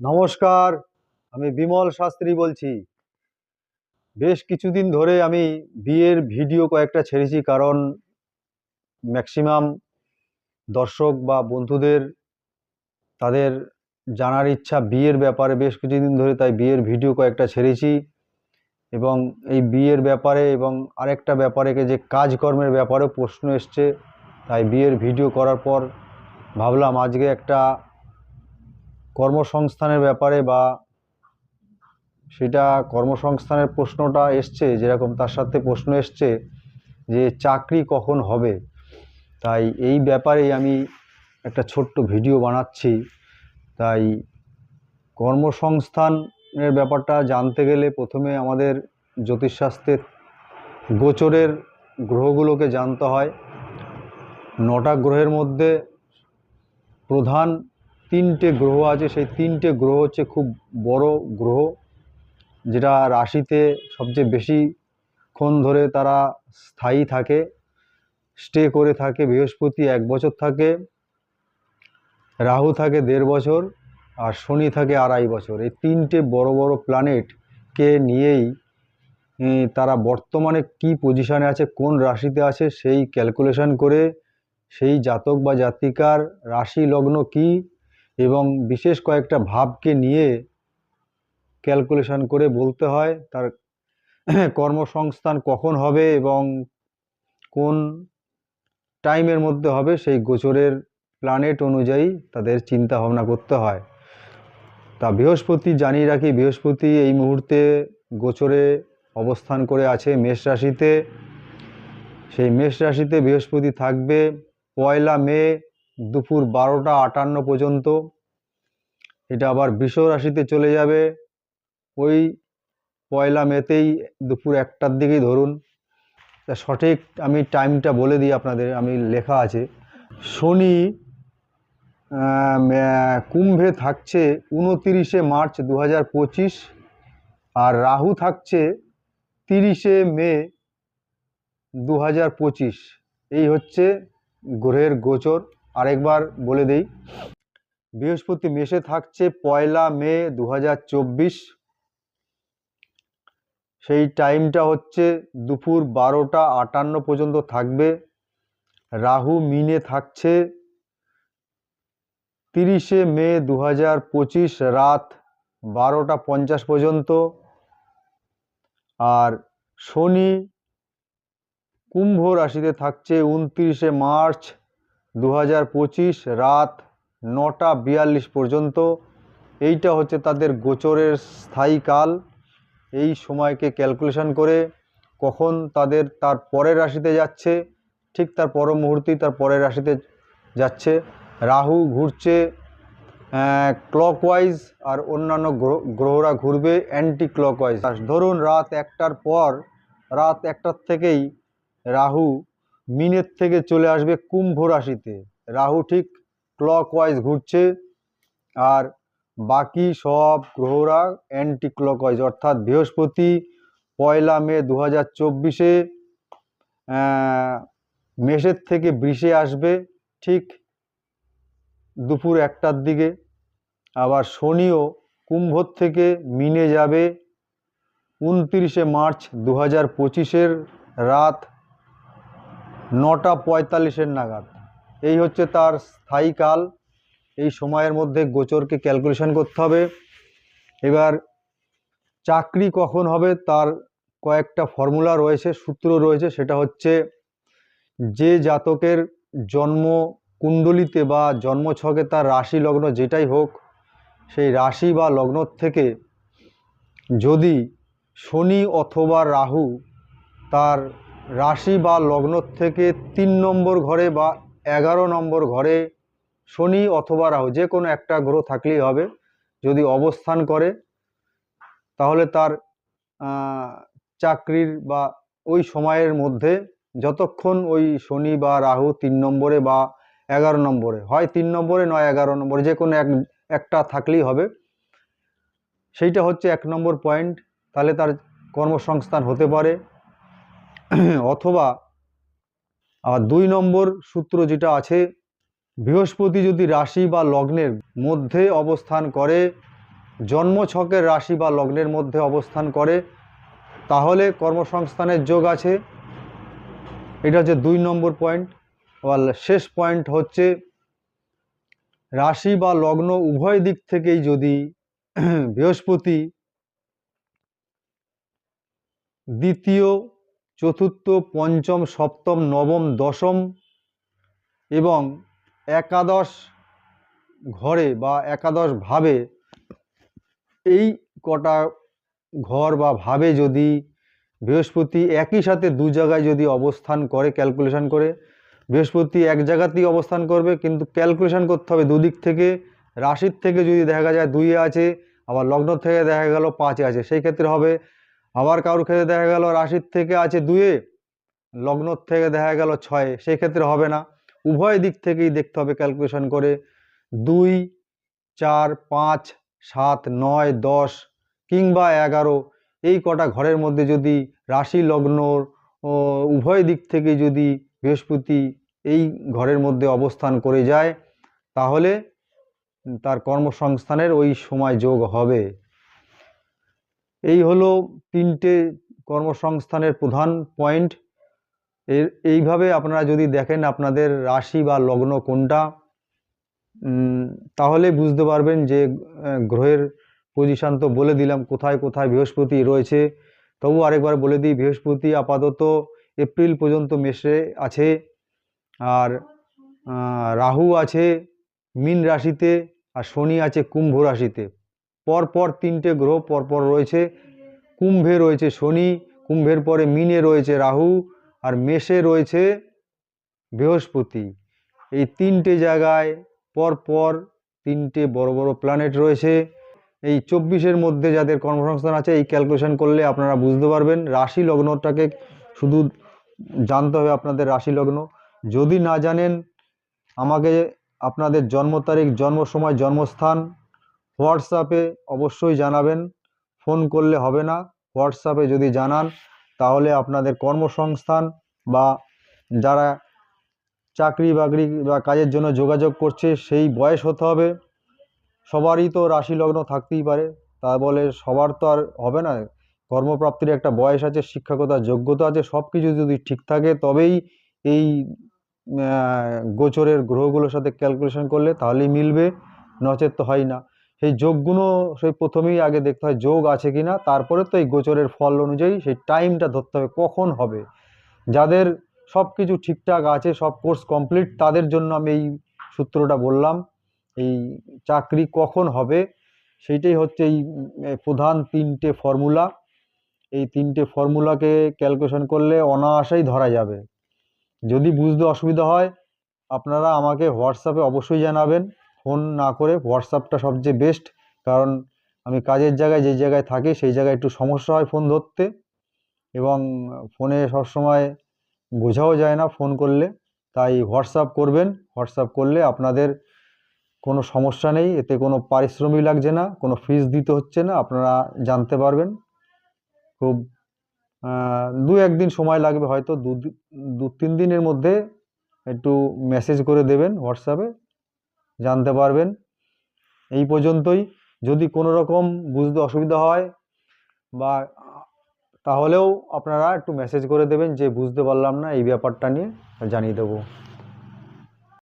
নমস্কার, আমি বিমল শাস্ত্রী বলছি। বেশ কিছুদিন ধরে আমি বিয়ের ভিডিও কয়েকটা ছেড়েছি কারণ ম্যাক্সিমাম দর্শক বা বন্ধুদের তাদের জানার ইচ্ছা বিয়ের ব্যাপারে। বেশ কিছুদিন ধরে তাই বিয়ের ভিডিও কয়েকটা ছেড়েছি এবং এই বিয়ের ব্যাপারে এবং আরেকটা ব্যাপারে যে কাজকর্মের ব্যাপারেও প্রশ্ন এসছে, তাই বিয়ের ভিডিও করার পর ভাবলাম আজকে একটা কর্মসংস্থানের ব্যাপারে বা সেটা কর্মসংস্থানের প্রশ্নটা এসছে, যেরকম তার সাথে প্রশ্ন এসছে যে চাকরি কখন হবে? তাই এই ব্যাপারে আমি একটা ছোট্ট ভিডিও বানাচ্ছি। তাই কর্মসংস্থানের ব্যাপারটা জানতে গেলে প্রথমে আমাদের জ্যোতিষশাস্ত্রের গোচরের গ্রহগুলোকে জানতে হয়। নটা গ্রহের মধ্যে প্রধান তিনটে গ্রহ আছে, সেই তিনটে গ্রহ হচ্ছে খুব বড় গ্রহ, যেটা রাশিতে সবচেয়ে বেশিক্ষণ ধরে তারা স্থায়ী থাকে, স্টে করে থাকে, বৃহস্পতি এক বছর থাকে, রাহু থাকে দেড় বছর, আর শনি থাকে আড়াই বছর। এই তিনটে বড় বড় প্ল্যানেটকে নিয়েই তারা বর্তমানে কি পজিশানে আছে, কোন রাশিতে আছে, সেই ক্যালকুলেশন করে সেই জাতক বা জাতিকার রাশি লগ্ন কি এবং বিশেষ কয়েকটা ভাবকে নিয়ে ক্যালকুলেশন করে বলতে হয় তার কর্মসংস্থান কখন হবে এবং কোন টাইমের মধ্যে হবে সেই গোচরের প্ল্যানেট অনুযায়ী তাদের চিন্তা ভাবনা করতে হয়। তা বৃহস্পতি জানিয়ে রাখি, বৃহস্পতি এই মুহূর্তে গোচরে অবস্থান করে আছে মেষ রাশিতে। সেই মেষ রাশিতে বৃহস্পতি থাকবে পয়লা মে দুপুর বারোটা আটান্ন পর্যন্ত। এটা আবার বৃষ রাশিতে চলে যাবে। ওই পয়লা মেতেই দুপুর একটার দিকেই ধরুন। তা সঠিক আমি টাইমটা বলে দিই আপনাদের, আমি লেখা আছে। শনি কুম্ভে থাকছে উনতিরিশে মার্চ দু হাজার পঁচিশ আর রাহু থাকছে তিরিশে মে দু হাজার পঁচিশ। এই হচ্ছে গ্রহের গোচর। আরেকবার বলে দেই, বৃহস্পতি মেষে থাকছে পয়লা মে দু হাজার চব্বিশ। সেই টাইমটা হচ্ছে দুপুর বারোটা আটান্ন পর্যন্ত থাকবে। রাহু মিনে থাকছে তিরিশে মে দু হাজার পঁচিশ রাত বারোটা পঞ্চাশ পর্যন্ত। আর শনি কুম্ভ রাশিতে থাকছে উনত্রিশে মার্চ দু হাজার পঁচিশ রাত নটা বিয়াল্লিশ পর্যন্ত এইটা হচ্ছে তাদের গোচরের স্থায়ী কাল। এই সময়কে ক্যালকুলেশন করে কখন তাদের তার পরের রাশিতে যাচ্ছে, ঠিক তার পর মুহূর্তেই তার পরের রাশিতে যাচ্ছে। রাহু ঘুরছে ক্লকওয়াইজ আর অন্যান্য গ্রহ, গ্রহরা ঘুরবে অ্যান্টি ক্লকওয়াইজ ধরুন রাত একটার পর, রাত একটার থেকেই রাহু মিনের থেকে চলে আসবে কুম্ভ রাশিতে। রাহু ঠিক ক্লকওয়াইজ ঘুরছে আর বাকি সব গ্রহরা অ্যান্টি ক্লকওয়াইজ অর্থাৎ বৃহস্পতি পয়লা মে দু হাজার চব্বিশে মেষের থেকে বৃষে আসবে ঠিক দুপুর একটার দিকে। আবার শনিও কুম্ভর থেকে মিনে যাবে উনতিরিশে মার্চ দু হাজার পঁচিশের রাত নটা পঁয়তাল্লিশের নাগাদ। এই হচ্ছে তার স্থায়ী কাল। এই সময়ের মধ্যে গোচরকে ক্যালকুলেশন করতে হবে। এবার চাকরি কখন হবে তার কয়েকটা ফর্মুলা রয়েছে, সূত্র রয়েছে, সেটা হচ্ছে যে জাতকের জন্ম কুণ্ডলিতে বা জন্মছকে তার রাশি লগ্ন যেটাই হোক, সেই রাশি বা লগ্ন থেকে যদি শনি অথবা রাহু তার রাশি বা লগ্ন থেকে তিন নম্বর ঘরে বা এগারো নম্বর ঘরে শনি অথবা রাহু, যে কোনো একটা গ্রহ থাকলেই হবে, যদি অবস্থান করে, তাহলে তার চাকরির বা ওই সময়ের মধ্যে যতক্ষণ ওই শনি বা রাহু তিন নম্বরে বা এগারো নম্বরে, হয় তিন নম্বরে নয় এগারো নম্বরে, যে কোনো এক, একটা থাকলেই হবে, সেইটা হচ্ছে এক নম্বর পয়েন্ট, তাহলে তার কর্মসংস্থান হতে পারে। অথবা আর দুই নম্বর সূত্র যেটা আছে, বৃহস্পতি যদি রাশি বা লগ্নের মধ্যে অবস্থান করে, জন্মছকের রাশি বা লগ্নের মধ্যে অবস্থান করে, তাহলে কর্মসংস্থানের যোগ আছে। এটা হচ্ছে দুই নম্বর পয়েন্ট আর শেষ পয়েন্ট হচ্ছে, রাশি বা লগ্ন উভয় দিক থেকেই যদি বৃহস্পতি দ্বিতীয় চতুর্থ, পঞ্চম, সপ্তম, নবম, দশম এবং একাদশ ঘরে বা একাদশ ভাবে এই কটা ঘর বা ভাবে যদি বৃহস্পতি একই সাথে দু জায়গায় যদি অবস্থান করে ক্যালকুলেশন করে, বৃহস্পতি এক জায়গাতেই অবস্থান করবে, কিন্তু ক্যালকুলেশন করতে হবে দুদিক থেকে। রাশির থেকে যদি দেখা যায় দুইয়ে আছে, আবার লগ্ন থেকে দেখা গেল পাঁচে আছে, সেই ক্ষেত্রে হবে আবার কারোর ক্ষেত্রে দেখা গেল রাশির থেকে আছে দুয়ে লগ্ন থেকে দেখা গেল ছয়ে সেই ক্ষেত্রে হবে না। উভয় দিক থেকেই দেখতে হবে ক্যালকুলেশন করে। দুই, চার, পাঁচ, সাত, নয়, দশ কিংবা এগারো, এই কটা ঘরের মধ্যে যদি রাশি লগ্ন উভয় দিক থেকে যদি বৃহস্পতি এই ঘরের মধ্যে অবস্থান করে যায়, তাহলে তার কর্মসংস্থানের ওই সময় যোগ হবে। এই হলো তিনটে কর্মসংস্থানের প্রধান পয়েন্ট। এর এইভাবে আপনারা যদি দেখেন আপনাদের রাশি বা লগ্ন কোনটা তাহলে বুঝতে পারবেন যে গ্রহের পজিশান তো বলে দিলাম, কোথায় কোথায় বৃহস্পতি রয়েছে। তবু আরেকবার বলে দিই, বৃহস্পতি আপাতত এপ্রিল পর্যন্ত মেশে আছে, আর রাহু আছে মীন রাশিতে, আর শনি আছে কুম্ভ রাশিতে। পরপর তিনটে গ্রহ পরপর রয়েছে। কুম্ভে রয়েছে শনি, কুম্ভের পরে মিনে রয়েছে রাহু আর মেষে রয়েছে বৃহস্পতি। এই তিনটে জায়গায় পরপর তিনটে বড় বড় প্ল্যানেট রয়েছে। এই চব্বিশের মধ্যে যাদের কর্মসংস্থান আছে, এই ক্যালকুলেশন করলে আপনারা বুঝতে পারবেন। রাশি লগ্নটাকে শুধু জানতে হবে আপনাদের রাশি লগ্ন। যদি না জানেন, আমাকে আপনাদের জন্ম তারিখ, জন্ম সময়, জন্মস্থান হোয়াটসঅ্যাপে অবশ্যই জানাবেন। ফোন করলে হবে না। হোয়াটসঅ্যাপে যদি জানান, তাহলে আপনাদের কর্মসংস্থান বা যারা চাকরি বাকরি বা কাজের জন্য যোগাযোগ করছে, সেই বয়স হতে হবে। সবারই তো রাশি লগ্ন থাকতেই পারে। তা বলে সবার তো আর হবে না। কর্মপ্রাপ্তির একটা বয়স আছে শিক্ষকতার যোগ্যতা আছে সব কিছু যদি ঠিক থাকে, তবেই এই গোচরের গ্রহগুলোর সাথে ক্যালকুলেশন করলে তাহলেই মিলবে। নচেত তো হয় না। সেই যোগগুলো সেই প্রথমেই আগে দেখতে হয় যোগ আছে কি না, তারপরে তো এই গোচরের ফল অনুযায়ী সেই টাইমটা ধরতে হবে, কখন হবে। যাদের সব কিছু ঠিকঠাক আছে, সব কোর্স কমপ্লিট তাদের জন্য আমি এই সূত্রটা বললাম, এই চাকরি কখন হবে, সেইটাই হচ্ছে এই প্রধান তিনটে ফর্মুলা এই তিনটে ফর্মুলাকে ক্যালকুলেশন করলে অনায়াসেই ধরা যাবে। যদি বুঝতে অসুবিধা হয়, আপনারা আমাকে হোয়াটসঅ্যাপে অবশ্যই জানাবেন। ফোন না করে হোয়াটসঅ্যাপটা সবচেয়ে বেস্ট। কারণ আমি কাজের জায়গায় যে জায়গায় থাকি সেই জায়গায় একটু সমস্যা হয় ফোন ধরতে। এবং ফোনে সবসময় বোঝাও যায় না ফোন করলে। তাই হোয়াটসঅ্যাপ করবেন। হোয়াটসঅ্যাপ করলে আপনাদের কোনো সমস্যা নেই। এতে কোনো পারিশ্রমিক লাগছে না, কোনো ফিস দিতে হচ্ছে না, আপনারা জানতে পারবেন। খুব দু একদিন সময় লাগবে হয়তো, দু দু, তিন দিনের মধ্যে একটু মেসেজ করে দেবেন হোয়াটসঅ্যাপে। জানতে পারবেন। এই পর্যন্তই। যদি কোনো রকম বুঝতে অসুবিধা হয় বা তাহলেও আপনারা একটু মেসেজ করে দেবেন যে, বুঝতে পারলাম না, এই ব্যাপারটা নিয়ে জানিয়ে দেবো।